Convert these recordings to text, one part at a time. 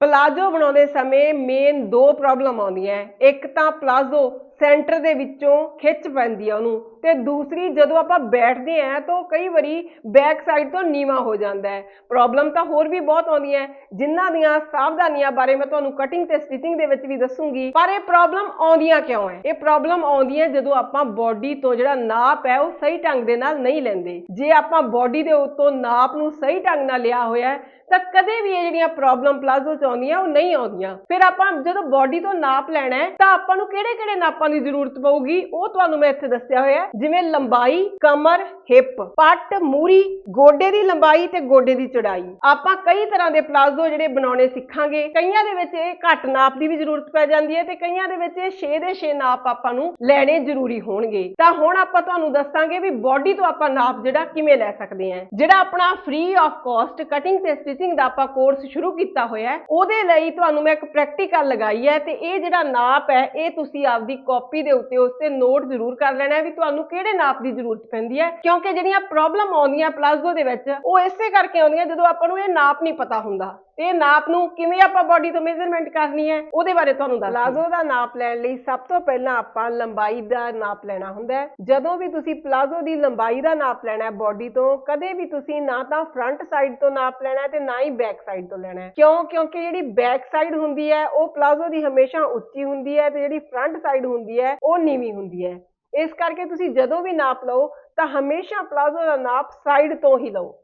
Palazzo ਬਣਾਉਂਦੇ ਸਮੇਂ main ਦੋ ਪ੍ਰੋਬਲਮ ਆਉਂਦੀਆਂ ਇੱਕ ਤਾਂ ਪਲਾਜ਼ੋ ਸੈਂਟਰ ਦੇ ਵਿੱਚੋਂ ਖਿੱਚ ਪੈਂਦੀ ਆ ਉਹਨੂੰ। ਤੇ ਦੂਸਰੀ ਜਦੋਂ ਆਪਾਂ ਬੈਠਦੇ ਆ ਤਾਂ ਉਹ ਕਈ ਵਾਰੀ ਬੈਕ ਸਾਈਡ ਤੋਂ ਨੀਵਾ ਹੋ ਜਾਂਦਾ ਹੈ। ਪ੍ਰੋਬਲਮ ਤਾਂ ਹੋਰ ਵੀ ਬਹੁਤ ਆਉਂਦੀਆਂ ਹੈ, ਜਿਨ੍ਹਾਂ ਦੀਆਂ ਸਾਵਧਾਨੀਆਂ ਬਾਰੇ ਮੈਂ ਤੁਹਾਨੂੰ ਕਟਿੰਗ ਤੇ ਸਟਿਚਿੰਗ ਦੇ ਵਿੱਚ ਵੀ ਦੱਸੂਗੀ। ਪਰ ਇਹ ਪ੍ਰੋਬਲਮ ਆਉਂਦੀਆਂ ਕਿਉਂ ਹੈ? ਇਹ ਪ੍ਰੋਬਲਮ ਆਉਂਦੀਆਂ ਜਦੋਂ ਆਪਾਂ ਬਾਡੀ ਤੋਂ ਜਿਹੜਾ ਨਾਪ ਹੈ ਉਹ ਸਹੀ ਢੰਗ ਦੇ ਨਾਲ ਨਹੀਂ ਲੈਂਦੇ। ਜੇ ਆਪਾਂ ਬਾਡੀ ਦੇ ਉੱਤੋਂ ਨਾਪ ਨੂੰ ਸਹੀ ਢੰਗ ਨਾਲ ਲਿਆ ਹੋਇਆ ਤਾਂ ਕਦੇ ਵੀ ਇਹ ਜਿਹੜੀਆਂ ਪ੍ਰੋਬਲਮ ਪਲਾਜ਼ੋ ਚ ਆਉਂਦੀਆਂ ਉਹ ਨਹੀਂ ਆਉਂਦੀਆਂ। ਫਿਰ ਆਪਾਂ ਜਦੋਂ ਬਾਡੀ ਤੋਂ ਨਾਪ ਲੈਣਾ ਹੈ ਤਾਂ ਆਪਾਂ ਨੂੰ ਕਿਹੜੇ ਕਿਹੜੇ ਨਾਪਾਂ ਨਾਪਾਂ ਦੀ ਜ਼ਰੂਰਤ ਪਊਗੀ, ਉਹ ਤੁਹਾਨੂੰ ਮੈਂ ਇੱਥੇ ਦੱਸਿਆ ਹੋਇਆ ਜਿਵੇਂ ਲੰਬਾਈ, ਕਮਰ, ਹਿੱਪ, ਪੱਟ, ਮੂਰੀ, ਗੋਡੇ ਦੀ ਲੰਬਾਈ ਤੇ ਗੋਡੇ ਦੀ ਚੌੜਾਈ। ਆਪਾਂ ਕਈ ਤਰ੍ਹਾਂ ਦੇ ਪਲਾਜ਼ੋ ਜਿਹੜੇ ਬਣਾਉਣੇ ਸਿੱਖਾਂਗੇ, ਕਈਆਂ ਦੇ ਵਿੱਚ ਇਹ ਘੱਟ ਨਾਪ ਦੀ ਵੀ ਜ਼ਰੂਰਤ ਪੈ ਜਾਂਦੀ ਹੈ ਤੇ ਕਈਆਂ ਦੇ ਵਿੱਚ ਇਹ 6 ਦੇ 6 ਨਾਪ ਆਪਾਂ ਨੂੰ ਲੈਣੇ ਜ਼ਰੂਰੀ ਹੋਣਗੇ। ਤਾਂ ਹੁਣ ਆਪਾਂ ਤੁਹਾਨੂੰ ਦੱਸਾਂਗੇ ਵੀ ਬਾਡੀ ਤੋਂ ਆਪਾਂ ਨਾਪ ਜਿਹੜਾ ਕਿਵੇਂ ਲੈ ਸਕਦੇ ਹਾਂ। ਜਿਹੜਾ ਆਪਣਾ ਫ੍ਰੀ ਆਫ ਕਾਸਟ ਕਟਿੰਗ ਤੇ ਸਟਿਚਿੰਗ ਦਾ ਆਪਾਂ ਕੋਰਸ ਸ਼ੁਰੂ ਕੀਤਾ ਹੋਇਆ ਹੈ, ਉਹਦੇ ਲਈ ਤੁਹਾਨੂੰ ਮੈਂ ਇੱਕ ਪ੍ਰੈਕਟੀਕਲ ਲਗਾਈ ਹੈ ਤੇ ਇਹ ਜਿਹੜਾ ਨਾਪ ਹੈ, ਇਹ ਤੁਸੀਂ ਆਪਦੀ ਕਾਪੀ ਦੇ ਉੱਤੇ ਉਸ ਤੇ ਨੋਟ ਜ਼ਰੂਰ ਕਰ ਲੈਣਾ ਹੈ ਵੀ ਤੁਹਾਨੂੰ ਕਿਹੜੇ ਨਾਪ ਦੀ ਜ਼ਰੂਰਤ ਪੈਂਦੀ ਹੈ, ਕਿਉਂਕਿ ਜਿਹੜੀਆਂ ਪ੍ਰੋਬਲਮ ਆਉਂਦੀਆਂ ਪਲਾਜ਼ੋ ਦੇ ਵਿੱਚ, ਉਹ ਇਸੇ ਕਰਕੇ ਆਉਂਦੀਆਂ ਜਦੋਂ ਆਪਾਂ ਨੂੰ ਇਹ ਨਾਪ ਨਹੀਂ ਪਤਾ ਹੁੰਦਾ। ਤੇ ਇਹ ਨਾਪ ਨੂੰ ਕਿਵੇਂ ਆਪਾਂ ਬਾਡੀ ਤੋਂ ਮੇਜ਼ਰਮੈਂਟ ਕਰਨੀ ਹੈ, ਉਹਦੇ ਬਾਰੇ ਤੁਹਾਨੂੰ ਦੱਸ ਪਲਾਜ਼ੋ ਦਾ ਨਾਪ ਲੈਣ ਲਈ ਸਭ ਤੋਂ ਪਹਿਲਾਂ ਆਪਾਂ ਲੰਬਾਈ ਦਾ ਨਾਪ ਲੈਣਾ ਹੁੰਦਾ ਹੈ। ਜਦੋਂ ਵੀ ਤੁਸੀਂ ਪਲਾਜ਼ੋ ਦੀ ਲੰਬਾਈ ਦਾ ਨਾਪ ਲੈਣਾ ਹੈ ਬਾਡੀ ਤੋਂ, ਕਦੇ ਵੀ ਤੁਸੀਂ ਨਾ ਤਾਂ ਫਰੰਟ ਸਾਈਡ ਤੋਂ ਨਾਪ ਲੈਣਾ ਹੈ ਤੇ ਨਾ ਹੀ ਬੈਕ ਸਾਈਡ ਤੋਂ ਲੈਣਾ ਹੈ। ਕਿਉਂ? ਕਿਉਂਕਿ ਜਿਹੜੀ ਬੈਕ ਸਾਈਡ ਹੁੰਦੀ ਹੈ, ਉਹ ਪਲਾਜ਼ੋ ਦੀ ਹਮੇਸ਼ਾ ਉੱਚੀ ਹੁੰਦੀ ਹੈ ਤੇ ਜਿਹੜੀ ਫਰੰਟ ਸਾਈਡ ਹੁੰਦੀ ਹੈ, ਉਹ ਨੀਵੀਂ ਹੁੰਦੀ ਹੈ। ਇਸ ਕਰਕੇ ਤੁਸੀਂ ਜਦੋਂ ਵੀ ਨਾਪ ਲਓ, ਤਾਂ ਹਮੇਸ਼ਾ ਪਲਾਜ਼ੋ ਦਾ ਨਾਪ ਸਾਈਡ ਤੋਂ ਹੀ ਲਓ।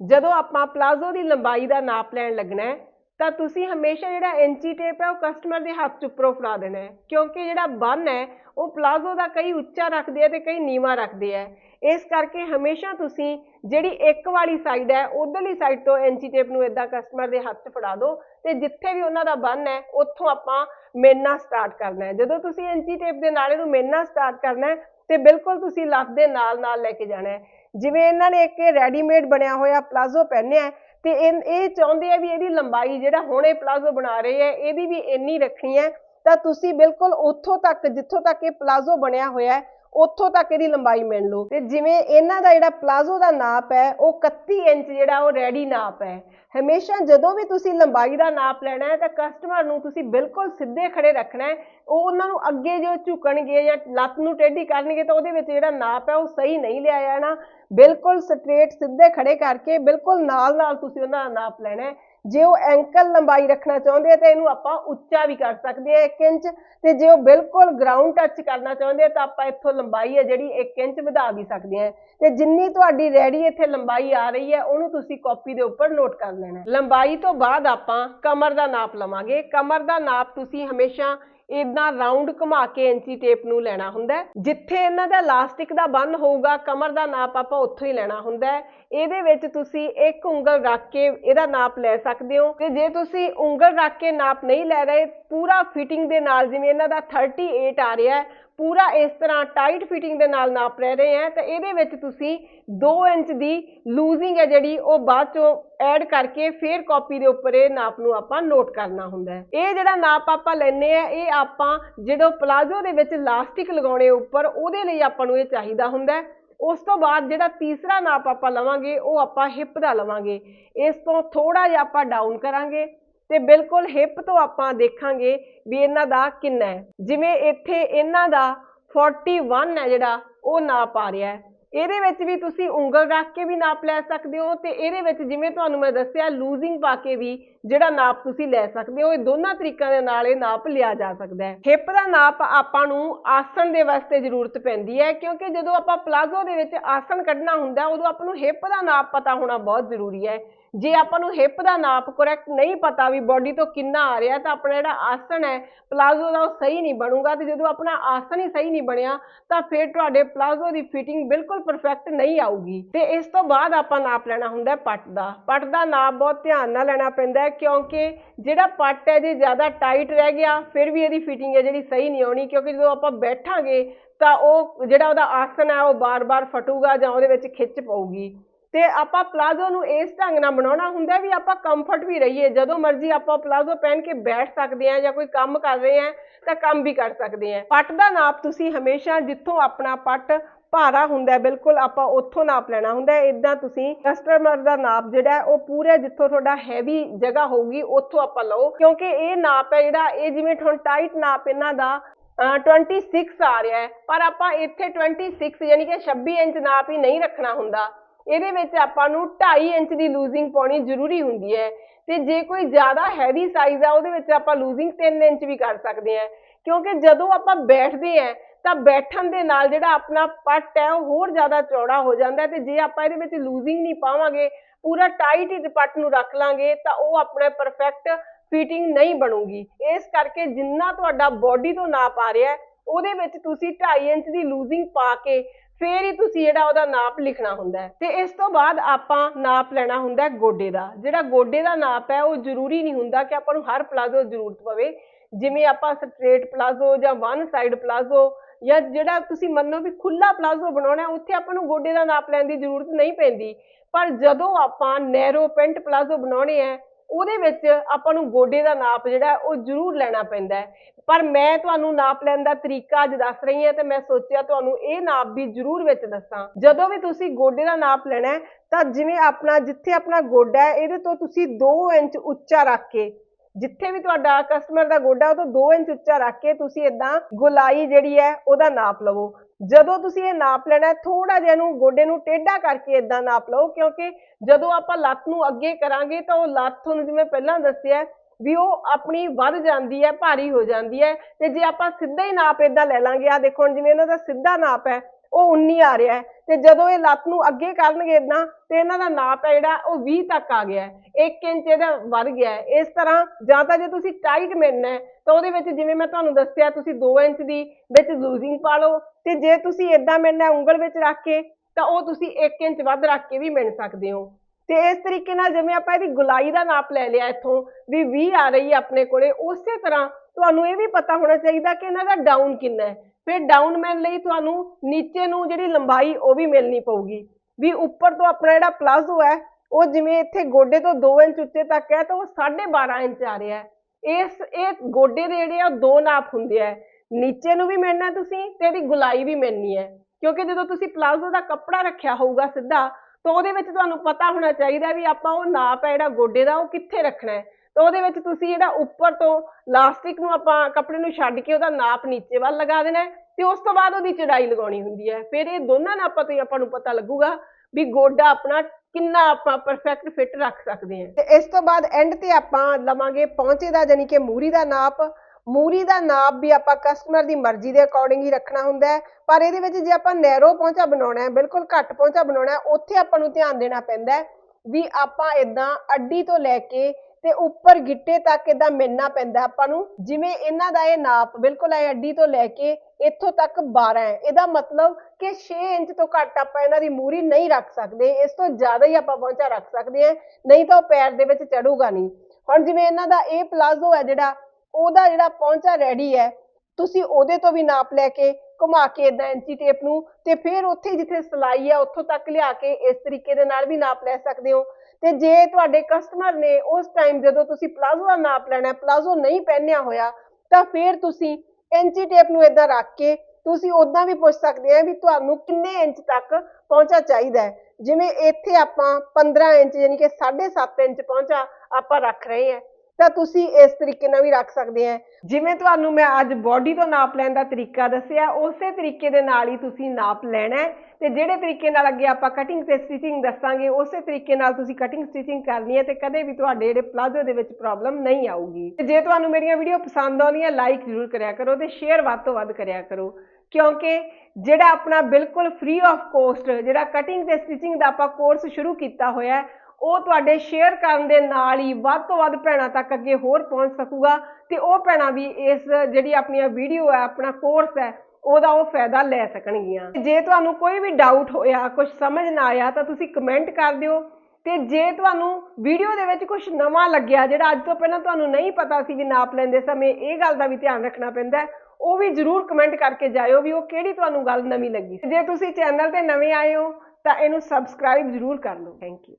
ਜਦੋਂ ਆਪਾਂ ਪਲਾਜ਼ੋ ਦੀ ਲੰਬਾਈ ਦਾ ਨਾਪ ਲੈਣ ਲੱਗਣਾ ਹੈ, ਤਾਂ ਤੁਸੀਂ ਹਮੇਸ਼ਾ ਜਿਹੜਾ ਇੰਚੀ ਟੇਪ ਹੈ, ਉਹ ਕਸਟਮਰ ਦੇ ਹੱਥ 'ਚ ਉੱਪਰੋਂ ਫੜਾ ਦੇਣਾ ਹੈ। ਕਿਉਂਕਿ ਜਿਹੜਾ ਬੰਨ ਹੈ, ਉਹ ਪਲਾਜ਼ੋ ਦਾ ਕਈ ਉੱਚਾ ਰੱਖਦੇ ਆ ਤੇ ਕਈ ਨੀਵਾਂ ਰੱਖਦੇ ਆ ਇਸ ਕਰਕੇ ਹਮੇਸ਼ਾ ਤੁਸੀਂ ਜਿਹੜੀ ਇੱਕ ਵਾਲੀ ਸਾਈਡ ਹੈ, ਉਧਰਲੀ ਸਾਈਡ ਤੋਂ ਇੰਚੀ ਟੇਪ ਨੂੰ ਇਦਾਂ ਕਸਟਮਰ ਦੇ ਹੱਥ 'ਚ ਫੜਾ ਦਿਓ ਤੇ ਜਿੱਥੇ ਵੀ ਉਹਨਾਂ ਦਾ ਬੰਨ ਹੈ, ਉੱਥੋਂ ਆਪਾਂ ਮੇਨਾ ਸਟਾਰਟ ਕਰਨਾ ਹੈ। ਜਦੋਂ ਤੁਸੀਂ ਐਂਚੀ ਟੇਪ ਦੇ ਨਾਲ ਇਹਨੂੰ ਮੇਨਾ ਸਟਾਰਟ ਕਰਨਾ ਹੈ, ਤੇ ਬਿਲਕੁਲ ਤੁਸੀਂ ਲੱਤ ਦੇ ਨਾਲ ਨਾਲ ਲੈ ਕੇ ਜਾਣਾ ਹੈ। ਜਿਵੇਂ ਇਹਨਾਂ ਨੇ ਇੱਕ ਰੈਡੀਮੇਡ ਬਣਿਆ ਹੋਇਆ ਪਲਾਜ਼ੋ ਪਹਿਨਿਆ ਹੈ, ਤੇ ਇਹ ਇਹ ਚਾਹੁੰਦੇ ਆ ਵੀ ਇਹਦੀ ਲੰਬਾਈ ਜਿਹੜਾ ਹੁਣੇ ਪਲਾਜ਼ੋ ਬਣਾ ਰਹੇ ਹੈ, ਇਹਦੀ ਵੀ ਇੰਨੀ ਰੱਖਣੀ ਹੈ, ਤਾਂ ਤੁਸੀਂ ਬਿਲਕੁਲ ਉੱਥੋਂ ਤੱਕ, ਜਿੱਥੋਂ ਤੱਕ ਇਹ ਪਲਾਜ਼ੋ ਬਣਿਆ ਹੋਇਆ ਹੈ ਉੱਥੋਂ ਤੱਕ ਇਹਦੀ ਲੰਬਾਈ ਮਿਣ ਲਓ। ਤੇ ਜਿਵੇਂ ਇਹਨਾਂ ਦਾ ਜਿਹੜਾ ਪਲਾਜ਼ੋ ਦਾ ਨਾਪ ਹੈ, ਉਹ 31 ਇੰਚ ਜਿਹੜਾ ਉਹ ਰੈਡੀ ਨਾਪ ਹੈ। ਹਮੇਸ਼ਾ ਜਦੋਂ ਵੀ ਤੁਸੀਂ ਲੰਬਾਈ ਦਾ ਨਾਪ ਲੈਣਾ ਹੈ, ਤਾਂ ਕਸਟਮਰ ਨੂੰ ਤੁਸੀਂ ਬਿਲਕੁਲ ਸਿੱਧੇ ਖੜੇ ਰੱਖਣਾ ਹੈ। ਉਹ ਉਹਨਾਂ ਨੂੰ ਅੱਗੇ ਜੋ ਝੁਕਣਗੇ ਜਾਂ ਲੱਤ ਨੂੰ ਟੇਢੀ ਕਰਨਗੇ, ਤਾਂ ਉਹਦੇ ਵਿੱਚ ਜਿਹੜਾ ਨਾਪ ਹੈ, ਉਹ ਸਹੀ ਨਹੀਂ ਲਿਆ ਜਾਣਾ। ਬਿਲਕੁਲ ਸਟ੍ਰੇਟ ਸਿੱਧੇ ਖੜੇ ਕਰਕੇ ਬਿਲਕੁਲ ਨਾਲ ਨਾਲ ਤੁਸੀਂ ਉਹਨਾਂ ਦਾ ਨਾਪ ਲੈਣਾ ਜੇ ਉਹ ਐਂਕਲ ਲੰਬਾਈ ਰੱਖਣਾ ਚਾਹੁੰਦੇ ਆ ਤਾਂ ਇਹਨੂੰ ਆਪਾਂ ਉੱਚਾ ਵੀ ਕਰ ਸਕਦੇ ਆ 1 ਇੰਚ ਤੇ ਜੇ ਉਹ ਬਿਲਕੁਲ ਗਰਾਊਂਡ ਟੱਚ ਕਰਨਾ ਚਾਹੁੰਦੇ ਆ ਤਾਂ ਆਪਾਂ ਇੱਥੋਂ ਲੰਬਾਈ ਹੈ ਜਿਹੜੀ 1 ਇੰਚ ਵਧਾ ਵੀ ਸਕਦੇ ਆ ਤੇ ਜਿੰਨੀ ਤੁਹਾਡੀ ਰੈਡੀ ਇੱਥੇ ਲੰਬਾਈ ਆ ਰਹੀ ਹੈ, ਉਹਨੂੰ ਤੁਸੀਂ ਕਾਪੀ ਦੇ ਉੱਪਰ ਨੋਟ ਕਰ ਲੈਣਾ ਲੰਬਾਈ ਤੋਂ ਬਾਅਦ ਆਪਾਂ ਕਮਰ ਦਾ ਨਾਪ ਲਵਾਂਗੇ। ਕਮਰ ਦਾ ਨਾਪ ਤੁਸੀਂ ਹਮੇਸ਼ਾ ਇਦਾਂ ਰਾਉਂਡ ਘੁਮਾ ਕੇ ਇੰਚੀ ਟੇਪ ਨੂੰ ਲੈਣਾ ਹੁੰਦਾ ਜਿੱਥੇ ਇਹਨਾਂ ਦਾ ਇਲਾਸਟਿਕ ਦਾ ਬੰਨ ਹੋਊਗਾ, ਕਮਰ ਦਾ ਨਾਪ ਆਪਾਂ ਉੱਥੋਂ ਹੀ ਲੈਣਾ ਹੁੰਦਾ ਇਹਦੇ ਵਿੱਚ ਤੁਸੀਂ ਇੱਕ ਉਂਗਲ ਰੱਖ ਕੇ ਇਹਦਾ ਨਾਪ ਲੈ ਸਕਦੇ ਹੋ। ਤੇ ਜੇ ਤੁਸੀਂ ਉਂਗਲ ਰੱਖ ਕੇ ਨਾਪ ਨਹੀਂ ਲੈ ਰਹੇ, ਪੂਰਾ ਫਿਟਿੰਗ ਦੇ ਨਾਲ ਜਿਵੇਂ ਇਹਨਾਂ ਦਾ 38 ਆ ਰਿਹਾ ਪੂਰਾ ਇਸ ਤਰ੍ਹਾਂ ਟਾਈਟ ਫਿਟਿੰਗ ਦੇ ਨਾਲ ਨਾਪ ਰਹਿ ਰਹੇ ਹੈ ਤਾਂ ਇਹਦੇ ਵਿੱਚ ਤੁਸੀਂ 2 ਇੰਚ ਦੀ ਲੂਜ਼ਿੰਗ ਹੈ ਜਿਹੜੀ, ਉਹ ਬਾਅਦ ਚੋਂ ਐਡ ਕਰਕੇ ਫਿਰ ਕਾਪੀ ਦੇ ਉੱਪਰ ਇਹ ਨਾਪ ਨੂੰ ਆਪਾਂ ਨੋਟ ਕਰਨਾ ਹੁੰਦਾ ਹੈ। ਇਹ ਜਿਹੜਾ ਨਾਪ ਆਪਾਂ ਲੈਨੇ ਆ, ਇਹ ਆਪਾਂ ਜਦੋਂ ਪਲਾਜ਼ੋ ਦੇ ਵਿੱਚ ਲਾਸਟਿਕ ਲਗਾਉਣੇ ਉੱਪਰ, ਉਹਦੇ ਲਈ ਆਪਾਂ ਨੂੰ ਇਹ ਚਾਹੀਦਾ ਹੁੰਦਾ ਹੈ। ਉਸ ਤੋਂ ਬਾਅਦ ਜਿਹੜਾ ਤੀਸਰਾ ਨਾਪ ਆਪਾਂ ਲਵਾਂਗੇ, ਉਹ ਆਪਾਂ ਹਿੱਪ ਦਾ ਲਵਾਂਗੇ। ਇਸ ਤੋਂ ਥੋੜਾ ਜਿਹਾ ਆਪਾਂ ਡਾਊਨ ਕਰਾਂਗੇ। ਤੇ ਬਿਲਕੁਲ ਹਿੱਪ ਤੋਂ ਆਪਾਂ ਦੇਖਾਂਗੇ ਵੀ ਇਹਨਾਂ ਦਾ ਕਿੰਨਾ ਹੈ। ਜਿਵੇਂ ਇੱਥੇ ਇਹਨਾਂ ਦਾ 41 ਹੈ ਜਿਹੜਾ, ਉਹ ਨਾਪ ਆ ਰਿਹਾ ਹੈ। ਇਹਦੇ ਵਿੱਚ ਵੀ ਤੁਸੀਂ ਉਂਗਲ ਰੱਖ ਕੇ ਵੀ ਨਾਪ ਲੈ ਸਕਦੇ ਹੋ ਤੇ ਇਹਦੇ ਵਿੱਚ ਜਿਵੇਂ ਤੁਹਾਨੂੰ ਮੈਂ ਦੱਸਿਆ ਲੂਜ਼ਿੰਗ ਪਾ ਕੇ ਵੀ ਜਿਹੜਾ ਨਾਪ ਤੁਸੀਂ ਲੈ ਸਕਦੇ ਹੋ, ਇਹ ਦੋਨਾਂ ਤਰੀਕਿਆਂ ਦੇ ਨਾਲ ਇਹ ਨਾਪ ਲਿਆ ਜਾ ਸਕਦਾ ਹੈ। ਹਿੱਪ ਦਾ ਨਾਪ ਆਪਾਂ ਨੂੰ ਆਸਣ ਦੇ ਵਾਸਤੇ ਜ਼ਰੂਰਤ ਪੈਂਦੀ ਹੈ, ਕਿਉਂਕਿ ਜਦੋਂ ਆਪਾਂ ਪਲਾਜ਼ੋ ਦੇ ਵਿੱਚ ਆਸਣ ਕੱਢਣਾ ਹੁੰਦਾ, ਉਦੋਂ ਆਪਾਂ ਨੂੰ ਹਿੱਪ ਦਾ ਨਾਪ ਪਤਾ ਹੋਣਾ ਬਹੁਤ ਜ਼ਰੂਰੀ ਹੈ। ਜੇ ਆਪਾਂ ਨੂੰ ਹਿੱਪ ਦਾ ਨਾਪ ਕਰੈਕਟ ਨਹੀਂ ਪਤਾ ਵੀ ਬਾਡੀ ਤੋਂ ਕਿੰਨਾ ਆ ਰਿਹਾ, ਤਾਂ ਆਪਣਾ ਜਿਹੜਾ ਆਸਣ ਹੈ ਪਲਾਜ਼ੋ ਦਾ ਉਹ ਸਹੀ ਨਹੀਂ ਬਣੂਗਾ ਤੇ ਜਦੋਂ ਆਪਣਾ ਆਸਣ ਹੀ ਸਹੀ ਨਹੀਂ ਬਣਿਆ, ਤਾਂ ਫਿਰ ਤੁਹਾਡੇ ਪਲਾਜ਼ੋ ਦੀ ਫਿਟਿੰਗ ਬਿਲਕੁਲ ਪਰਫੈਕਟ ਨਹੀਂ ਆਊਗੀ। ਤੇ ਇਸ ਤੋਂ ਬਾਅਦ ਆਪਾਂ ਨਾਪ ਲੈਣਾ ਹੁੰਦਾ ਪੱਟ ਦਾ। ਪੱਟ ਦਾ ਨਾਪ ਬਹੁਤ ਧਿਆਨ ਨਾਲ ਲੈਣਾ ਪੈਂਦਾ ਹੈ ਕਿਉਂਕਿ ਜਿਹੜਾ ਪੱਟ ਹੈ ਜੇ ਜ਼ਿਆਦਾ ਟਾਈਟ ਰਹਿ ਗਿਆ, ਫਿਰ ਵੀ ਇਹਦੀ ਫਿਟਿੰਗ ਹੈ ਜਿਹੜੀ ਸਹੀ ਨਹੀਂ ਆਉਣੀ, ਕਿਉਂਕਿ ਜਦੋਂ ਆਪਾਂ ਬੈਠਾਂਗੇ, ਤਾਂ ਉਹ ਜਿਹੜਾ ਉਹਦਾ ਆਸਣ ਹੈ, ਉਹ ਬਾਰ-ਬਾਰ ਫਟੂਗਾ ਜਾਂ ਉਹਦੇ ਵਿੱਚ ਖਿੱਚ ਪਊਗੀ। ਤੇ ਆਪਾਂ ਪਲਾਜ਼ੋ ਨੂੰ ਇਸ ਢੰਗ ਨਾਲ ਬਣਾਉਣਾ ਹੁੰਦਾ ਵੀ ਆਪਾਂ ਕੰਫਰਟ ਵੀ ਰਹੀਏ। ਜਦੋਂ ਮਰਜ਼ੀ ਆਪਾਂ ਪਲਾਜ਼ੋ ਪਹਿਨ ਕੇ ਬੈਠ ਸਕਦੇ ਆ ਜਾਂ ਕੋਈ ਕੰਮ ਕਰ ਰਹੇ ਆ ਤਾਂ ਕੰਮ ਵੀ ਕਰ ਸਕਦੇ ਆ ਪੱਟ ਦਾ ਨਾਪ ਤੁਸੀਂ ਹਮੇਸ਼ਾ ਜਿੱਥੋਂ ਆਪਣਾ ਪੱਟ ਭਾਰਾ ਹੁੰਦਾ ਬਿਲਕੁਲ ਆਪਾਂ ਉੱਥੋਂ ਨਾਪ ਲੈਣਾ ਹੁੰਦਾ ਹੈ। ਇਦਾਂ ਤੁਸੀਂ ਕਸਟਮਰ ਦਾ ਨਾਪ ਜਿਹੜਾ ਉਹ ਪੂਰੇ ਜਿੱਥੋਂ ਤੁਹਾਡਾ ਹੈਵੀ ਜਗ੍ਹਾ ਹੋਊਗੀ, ਉੱਥੋਂ ਆਪਾਂ ਲਓ। ਕਿਉਂਕਿ ਇਹ ਨਾਪ ਹੈ ਜਿਹੜਾ, ਇਹ ਜਿਵੇਂ ਹੁਣ ਟਾਈਟ ਨਾਪ ਇਹਨਾਂ ਦਾ ਅਹ 26 ਆ ਰਿਹਾ ਹੈ। ਪਰ ਆਪਾਂ ਇੱਥੇ 26 ਯਾਨੀ ਕਿ 26 ਇੰਚ ਨਾਪ ਹੀ ਨਹੀਂ ਰੱਖਣਾ ਹੁੰਦਾ। ਇਹਦੇ ਵਿੱਚ ਆਪਾਂ ਨੂੰ 2.5 ਇੰਚ ਦੀ ਲੂਜ਼ਿੰਗ ਪਾਉਣੀ ਜ਼ਰੂਰੀ ਹੁੰਦੀ ਹੈ। ਤੇ ਜੇ ਕੋਈ ਜ਼ਿਆਦਾ ਹੈਵੀ ਸਾਈਜ਼ ਆ, ਉਹਦੇ ਵਿੱਚ ਆਪਾਂ ਲੂਜ਼ਿੰਗ 3 ਇੰਚ ਵੀ ਕਰ ਸਕਦੇ ਹਾਂ। ਕਿਉਂਕਿ ਜਦੋਂ ਆਪਾਂ ਬੈਠਦੇ ਹਾਂ, ਤਾਂ ਬੈਠਣ ਦੇ ਨਾਲ ਜਿਹੜਾ ਆਪਣਾ ਪੱਟ ਹੈ, ਉਹ ਹੋਰ ਜ਼ਿਆਦਾ ਚੌੜਾ ਹੋ ਜਾਂਦਾ ਤੇ ਜੇ ਆਪਾਂ ਇਹਦੇ ਵਿੱਚ ਲੂਜ਼ਿੰਗ ਨਹੀਂ ਪਾਵਾਂਗੇ, ਪੂਰਾ ਟਾਈਟ ਹੀ ਪੱਟ ਨੂੰ ਰੱਖ ਲਾਂਗੇ, ਤਾਂ ਉਹ ਆਪਣਾ ਪਰਫੈਕਟ ਫਿਟਿੰਗ ਨਹੀਂ ਬਣੂਗੀ। ਇਸ ਕਰਕੇ ਜਿੰਨਾ ਤੁਹਾਡਾ ਬਾਡੀ ਤੋਂ ਨਾਪ ਆ ਰਿਹਾ, ਉਹਦੇ ਵਿੱਚ ਤੁਸੀਂ 2.5 ਇੰਚ ਦੀ ਲੂਜ਼ਿੰਗ ਪਾ ਕੇ ਫੇਰ ਹੀ ਤੁਸੀਂ ਜਿਹੜਾ ਉਹਦਾ ਨਾਪ ਲਿਖਣਾ ਹੁੰਦਾ ਹੈ। ਤੇ ਇਸ ਤੋਂ ਬਾਅਦ ਆਪਾਂ ਨਾਪ ਲੈਣਾ ਹੁੰਦਾ ਹੈ ਗੋਡੇ ਦਾ। ਜਿਹੜਾ ਗੋਡੇ ਦਾ ਨਾਪ ਹੈ, ਉਹ ਜ਼ਰੂਰੀ ਨਹੀਂ ਹੁੰਦਾ ਕਿ ਆਪਾਂ ਨੂੰ ਹਰ ਪਲਾਜ਼ੋ ਜ਼ਰੂਰਤ ਪਵੇ। ਜਿਵੇਂ ਆਪਾਂ ਸਟ੍ਰੇਟ ਪਲਾਜ਼ੋ ਜਾਂ ਵਨ ਸਾਈਡ ਪਲਾਜ਼ੋ ਜਾਂ ਜਿਹੜਾ ਤੁਸੀਂ ਮੰਨੋ ਵੀ ਖੁੱਲਾ ਪਲਾਜ਼ੋ ਬਣਾਉਣਾ ਉੱਥੇ ਆਪਾਂ ਨੂੰ ਗੋਡੇ ਦਾ ਨਾਪ ਲੈਣ ਦੀ ਜ਼ਰੂਰਤ ਨਹੀਂ ਪੈਂਦੀ। ਪਰ ਜਦੋਂ ਆਪਾਂ ਨੈਰੋ ਪੈਂਟ ਪਲਾਜ਼ੋ ਬਣਾਉਣੇ ਆ ਉਹਦੇ ਵਿੱਚ ਆਪਾਂ ਨੂੰ ਗੋਡੇ ਦਾ ਨਾਪ ਜਿਹੜਾ ਉਹ ਜ਼ਰੂਰ ਲੈਣਾ ਪੈਂਦਾ ਹੈ। ਪਰ ਮੈਂ ਤੁਹਾਨੂੰ ਨਾਪ ਲੈਣ ਦਾ ਤਰੀਕਾ ਅੱਜ ਦੱਸ ਰਹੀ ਹਾਂ ਤੇ ਮੈਂ ਸੋਚਿਆ ਤੁਹਾਨੂੰ ਇਹ ਨਾਪ ਵੀ ਜ਼ਰੂਰ ਵਿੱਚ ਦੱਸਾਂ। ਜਦੋਂ ਵੀ ਤੁਸੀਂ ਗੋਡੇ ਦਾ ਨਾਪ ਲੈਣਾ ਤਾਂ ਜਿਵੇਂ ਆਪਣਾ, ਜਿੱਥੇ ਆਪਣਾ ਗੋਡਾ ਹੈ, ਇਹਦੇ ਤੋਂ ਤੁਸੀਂ 2 ਇੰਚ ਉੱਚਾ ਰੱਖ ਕੇ, ਜਿੱਥੇ ਵੀ ਤੁਹਾਡਾ ਕਸਟਮਰ ਦਾ ਗੋਡਾ, ਉਹ ਤੋਂ 2 ਇੰਚ ਉੱਚਾ ਰੱਖ ਕੇ ਤੁਸੀਂ ਇਦਾਂ ਗੁਲਾਈ ਜਿਹੜੀ ਹੈ, ਉਹਦਾ ਨਾਪ ਲਵੋ। ਜਦੋਂ ਤੁਸੀਂ ਇਹ ਨਾਪ ਲੈਣਾ ਥੋੜਾ ਜਿਹਾ ਨੂੰ ਗੋਡੇ ਨੂੰ ਟੇਢਾ ਕਰਕੇ ਇਦਾਂ ਨਾਪ ਲਓ, ਕਿਉਂਕਿ ਜਦੋਂ ਆਪਾਂ ਲੱਤ ਨੂੰ ਅੱਗੇ ਕਰਾਂਗੇ ਤਾਂ ਉਹ ਲੱਤ ਤੁਹਾਨੂੰ ਜਿਵੇਂ ਪਹਿਲਾਂ ਦੱਸਿਆ ਵੀ ਉਹ ਆਪਣੀ ਵੱਧ ਜਾਂਦੀ ਹੈ, ਭਾਰੀ ਹੋ ਜਾਂਦੀ ਹੈ, ਤੇ ਜੇ ਆਪਾਂ ਸਿੱਧਾ ਹੀ ਨਾਪ ਇਦਾਂ ਲੈ ਲਾਂਗੇ ਆ ਦੇਖੋ ਹੁਣ ਜਿਵੇਂ ਇਹਨਾਂ ਦਾ ਸਿੱਧਾ ਨਾਪ ਹੈ ਉਹ 19 ਆ ਰਿਹਾ ਹੈ। ਤੇ ਜਦੋਂ ਇਹ ਲੱਤ ਨੂੰ ਅੱਗੇ ਕਰਨਗੇ ਇਦਾਂ ਤੇ ਇਹਨਾਂ ਦਾ ਨਾਪ ਹੈ ਜਿਹੜਾ, ਉਹ 20 ਤੱਕ ਆ ਗਿਆ ਹੈ। 1 ਇੰਚ ਇਹਦਾ ਵੱਧ ਗਿਆ ਹੈ। ਇਸ ਤਰ੍ਹਾਂ ਜਾਂ ਤਾਂ ਜੇ ਤੁਸੀਂ ਟਾਈਟ ਮਿਲਣਾ ਹੈ, ਤਾਂ ਉਹਦੇ ਵਿੱਚ ਜਿਵੇਂ ਮੈਂ ਤੁਹਾਨੂੰ ਦੱਸਿਆ, ਤੁਸੀਂ 2 ਇੰਚ ਦੀ ਵਿੱਚ ਲੂਜ਼ਿੰਗ ਪਾ ਲਓ। ਤੇ ਜੇ ਤੁਸੀਂ ਇਦਾਂ ਮਿਲਣਾ ਉਂਗਲ ਵਿੱਚ ਰੱਖ ਕੇ, ਤਾਂ ਉਹ ਤੁਸੀਂ 1 ਇੰਚ ਵੱਧ ਰੱਖ ਕੇ ਵੀ ਮਿਲ ਸਕਦੇ ਹੋ। ਤੇ ਇਸ ਤਰੀਕੇ ਨਾਲ ਜਿਵੇਂ ਆਪਾਂ ਇਹਦੀ ਗੁਲਾਈ ਦਾ ਨਾਪ ਲੈ ਲਿਆ ਇੱਥੋਂ, ਵੀ 20 ਆ ਰਹੀ ਹੈ ਆਪਣੇ ਕੋਲੇ, ਉਸੇ ਤਰ੍ਹਾਂ ਤੁਹਾਨੂੰ ਇਹ ਵੀ ਪਤਾ ਹੋਣਾ ਚਾਹੀਦਾ ਕਿ ਇਹਨਾਂ ਦਾ ਡਾਊਨ ਕਿੰਨਾ ਹੈ। ਫਿਰ ਡਾਊਨ ਮੈਨ ਲਈ ਤੁਹਾਨੂੰ ਨੀਚੇ ਨੂੰ ਜਿਹੜੀ ਲੰਬਾਈ ਉਹ ਵੀ ਮਿਲਣੀ ਪਊਗੀ। ਵੀ ਉੱਪਰ ਤੋਂ ਆਪਣਾ ਜਿਹੜਾ ਪਲਾਜ਼ੋ ਹੈ, ਉਹ ਜਿਵੇਂ ਇੱਥੇ ਗੋਡੇ ਤੋਂ 2 ਇੰਚ ਉੱਚੇ ਤੱਕ ਹੈ ਤਾਂ ਉਹ 12.5 ਇੰਚ ਆ ਰਿਹਾ ਹੈ। ਇਸ, ਇਹ ਗੋਡੇ ਦੇ ਜਿਹੜੇ ਆ ਉਹ ਦੋ ਨਾਪ ਹੁੰਦੇ ਆ। ਨੀਚੇ ਨੂੰ ਵੀ ਮਿਲਣਾ ਤੁਸੀਂ ਤੇ ਇਹਦੀ ਗੁਲਾਈ ਵੀ ਮਿਲਣੀ ਹੈ। ਕਿਉਂਕਿ ਜਦੋਂ ਤੁਸੀਂ ਪਲਾਜ਼ੋ ਦਾ ਕੱਪੜਾ ਰੱਖਿਆ ਹੋਊਗਾ ਸਿੱਧਾ, ਤਾਂ ਉਹਦੇ ਵਿੱਚ ਤੁਹਾਨੂੰ ਪਤਾ ਹੋਣਾ ਚਾਹੀਦਾ ਵੀ ਆਪਾਂ ਉਹ ਨਾਪ ਹੈ ਜਿਹੜਾ ਗੋਡੇ ਦਾ, ਉਹ ਕਿੱਥੇ ਰੱਖਣਾ ਹੈ। ਤਾਂ ਉਹਦੇ ਵਿੱਚ ਤੁਸੀਂ ਜਿਹੜਾ ਉੱਪਰ ਤੋਂ ਲਾਸਟਿਕ ਨੂੰ ਆਪਾਂ ਕੱਪੜੇ ਨੂੰ ਛੱਡ ਕੇ ਉਹਦਾ ਨਾਪ ਨੀਚੇ ਵੱਲ ਲਗਾ ਦੇਣਾ ਤੇ ਉਸ ਤੋਂ ਬਾਅਦ ਉਹਦੀ ਚੜਾਈ ਲਗਾਉਣੀ ਹੁੰਦੀ ਹੈ। ਫਿਰ ਇਹ ਦੋਨਾਂ ਨਾਪਾਂ ਤੋਂ ਆਪਾਂ ਨੂੰ ਪਤਾ ਲੱਗੂਗਾ ਵੀ ਗੋਡਾ ਆਪਣਾ ਕਿੰਨਾ ਆਪਾਂ ਪਰਫੈਕਟ ਫਿੱਟ ਰੱਖ ਸਕਦੇ ਹਾਂ। ਤੇ ਇਸ ਤੋਂ ਬਾਅਦ ਐਂਡ ਤੇ ਆਪਾਂ ਲਵਾਂਗੇ ਪਹੁੰਚੇ ਦਾ ਯਾਨੀ ਕਿ ਮੂਰੀ ਦਾ ਨਾਪ। ਮੂਰੀ ਦਾ ਨਾਪ ਵੀ ਆਪਾਂ ਕਸਟਮਰ ਦੀ ਮਰਜ਼ੀ ਦੇ ਅਕੋਰਡਿੰਗ ਹੀ ਰੱਖਣਾ ਹੁੰਦਾ ਹੈ। ਪਰ ਇਹਦੇ ਵਿੱਚ ਜੇ ਆਪਾਂ ਨੈਰੋ ਪਹੁੰਚਾ ਬਣਾਉਣਾ ਹੈ, ਬਿਲਕੁਲ ਘੱਟ ਪਹੁੰਚਾ ਬਣਾਉਣਾ ਹੈ, ਉੱਥੇ ਆਪਾਂ ਨੂੰ ਧਿਆਨ ਦੇਣਾ ਪੈਂਦਾ ਹੈ ਵੀ ਆਪਾਂ ਇਦਾਂ ਅੱਡੀ ਤੋਂ ਲੈ ਕੇ ਤੇ ਉੱਪਰ ਗਿੱਟੇ ਤੱਕ ਇਦਾਂ ਮਿਲਣਾ ਪੈਂਦਾ ਆਪਾਂ ਨੂੰ। ਜਿਵੇਂ ਇਹਨਾਂ ਦਾ ਇਹ ਨਾਪ ਬਿਲਕੁਲ ਇਹ ਅੱਡੀ ਤੋਂ ਲੈ ਕੇ ਇੱਥੋਂ ਤੱਕ 12 ਹੈ। ਇਹਦਾ ਮਤਲਬ ਕਿ 6 ਇੰਚ ਤੋਂ ਘੱਟ ਆਪਾਂ ਇਹਨਾਂ ਦੀ ਮੂਰੀ ਨਹੀਂ ਰੱਖ ਸਕਦੇ। ਇਸ ਤੋਂ ਜ਼ਿਆਦਾ ਹੀ ਆਪਾਂ ਪਹੁੰਚਾ ਰੱਖ ਸਕਦੇ ਹਾਂ। ਨਹੀਂ ਤਾਂ ਉਹ ਪੈਰ ਦੇ ਵਿੱਚ ਚੜੂਗਾ ਨਹੀਂ। ਹੁਣ ਜਿਵੇਂ ਇਹਨਾਂ ਦਾ ਇਹ ਪਲਾਜ਼ੋ ਹੈ ਜਿਹੜਾ, ਉਹਦਾ ਜਿਹੜਾ ਪਹੁੰਚਾ ਰੈਡੀ ਹੈ, ਤੁਸੀਂ ਉਹਦੇ ਤੋਂ ਵੀ ਨਾਪ ਲੈ ਕੇ ਘੁਮਾ ਕੇ ਇਦਾਂ ਇੰਚੀ ਟੇਪ ਨੂੰ ਤੇ ਫਿਰ ਉੱਥੇ ਜਿੱਥੇ ਸਲਾਈ ਹੈ, ਉੱਥੋਂ ਤੱਕ ਲਿਆ ਕੇ ਇਸ ਤਰੀਕੇ ਦੇ ਨਾਲ ਵੀ ਨਾਪ ਲੈ ਸਕਦੇ ਹੋ। ਤੇ ਜੇ ਤੁਹਾਡੇ ਕਸਟਮਰ ਨੇ ਉਸ ਟਾਈਮ ਜਦੋਂ ਤੁਸੀਂ ਪਲਾਜ਼ੋ ਦਾ ਨਾਪ ਲੈਣਾ ਪਲਾਜ਼ੋ ਨਹੀਂ ਪਹਿਨਿਆ ਹੋਇਆ, ਤਾਂ ਫਿਰ ਤੁਸੀਂ ਐਂਚੀ ਟੇਪ ਨੂੰ ਇਦਾਂ ਰੱਖ ਕੇ ਤੁਸੀਂ ਉਦਾਂ ਵੀ ਪੁੱਛ ਸਕਦੇ ਆ ਵੀ ਤੁਹਾਨੂੰ ਕਿੰਨੇ ਇੰਚ ਤੱਕ ਪਹੁੰਚਾ ਚਾਹੀਦਾ ਹੈ। ਜਿਵੇਂ ਇੱਥੇ ਆਪਾਂ 15 ਇੰਚ ਯਾਨੀ ਕਿ 7.5 ਇੰਚ ਪਹੁੰਚਾ ਆਪਾਂ ਰੱਖ ਰਹੇ ਹਾਂ। ਤਾਂ ਤੁਸੀਂ ਇਸ ਤਰੀਕੇ ਨਾਲ ਵੀ ਰੱਖ ਸਕਦੇ ਆ। ਜਿਵੇਂ ਤੁਹਾਨੂੰ ਮੈਂ ਅੱਜ ਬਾਡੀ ਤੋਂ ਨਾਪ ਲੈਣ ਦਾ ਤਰੀਕਾ ਦੱਸਿਆ, ਉਸੇ ਤਰੀਕੇ ਦੇ ਨਾਲ ਹੀ ਤੁਸੀਂ ਨਾਪ ਲੈਣਾ ਤੇ ਜਿਹੜੇ ਤਰੀਕੇ ਨਾਲ ਅੱਗੇ ਆਪਾਂ ਕਟਿੰਗ ਤੇ ਸਟਿਚਿੰਗ ਦੱਸਾਂਗੇ, ਉਸੇ ਤਰੀਕੇ ਨਾਲ ਤੁਸੀਂ ਕਟਿੰਗ ਸਟਿਚਿੰਗ ਕਰਨੀ ਹੈ ਤੇ ਕਦੇ ਵੀ ਤੁਹਾਡੇ ਜਿਹੜੇ ਪਲਾਜ਼ੋ ਦੇ ਵਿੱਚ ਪ੍ਰੋਬਲਮ ਨਹੀਂ ਆਊਗੀ। ਤੇ ਜੇ ਤੁਹਾਨੂੰ ਮੇਰੀਆਂ ਵੀਡੀਓ ਪਸੰਦ ਆਉਂਦੀਆਂ ਲਾਈਕ ਜ਼ਰੂਰ ਕਰਿਆ ਕਰੋ ਤੇ ਸ਼ੇਅਰ ਵੱਧ ਤੋਂ ਵੱਧ ਕਰਿਆ ਕਰੋ। ਕਿਉਂਕਿ ਜਿਹੜਾ ਆਪਣਾ ਬਿਲਕੁਲ ਫ੍ਰੀ ਆਫ ਕੋਸਟ ਜਿਹੜਾ ਕਟਿੰਗ ਤੇ ਸਟਿਚਿੰਗ ਦਾ ਆਪਾਂ ਕੋਰਸ ਸ਼ੁਰੂ ਕੀਤਾ ਹੋਇਆ ਉਹ ਤੁਹਾਡੇ ਸ਼ੇਅਰ ਕਰਨ ਦੇ ਨਾਲ ਹੀ ਵੱਧ ਤੋਂ ਵੱਧ ਭੈਣਾਂ ਤੱਕ ਅੱਗੇ ਹੋਰ ਪਹੁੰਚ ਸਕੂਗਾ ਤੇ ਉਹ ਭੈਣਾਂ ਵੀ ਇਸ ਜਿਹੜੀ ਆਪਣੀਆਂ ਵੀਡੀਓ ਹੈ, ਆਪਣਾ ਕੋਰਸ ਹੈ, ਉਹਦਾ ਉਹ ਫਾਇਦਾ ਲੈ ਸਕਣਗੀਆਂ। ਜੇ ਤੁਹਾਨੂੰ ਕੋਈ ਵੀ ਡਾਊਟ ਹੋਇਆ ਕੁਝ ਸਮਝ ਨਾ ਆਇਆ, ਤਾਂ ਤੁਸੀਂ ਕਮੈਂਟ ਕਰ ਦਿਓ। ਤੇ ਜੇ ਤੁਹਾਨੂੰ ਵੀਡੀਓ ਦੇ ਵਿੱਚ ਕੁਝ ਨਵਾਂ ਲੱਗਿਆ, ਜਿਹੜਾ ਅੱਜ ਤੋਂ ਪਹਿਲਾਂ ਤੁਹਾਨੂੰ ਨਹੀਂ ਪਤਾ ਸੀ ਵੀ ਨਾਪ ਲੈਂਦੇ ਸਮੇਂ, ਇਹ ਗੱਲ ਦਾ ਵੀ ਧਿਆਨ ਰੱਖਣਾ ਪੈਂਦਾ ਉਹ ਵੀ ਜਰੂਰ ਕਮੈਂਟ ਕਰਕੇ ਜਾਇਓ ਵੀ ਉਹ ਕਿਹੜੀ ਤੁਹਾਨੂੰ ਗੱਲ ਨਵੀਂ ਲੱਗੀ। ਜੇ ਤੁਸੀਂ ਚੈਨਲ ਤੇ ਨਵੇਂ ਆਏ ਹੋ, ਤਾਂ ਇਹਨੂੰ ਸਬਸਕ੍ਰਾਈਬ ਜਰੂਰ ਕਰ ਲਓ। Thank you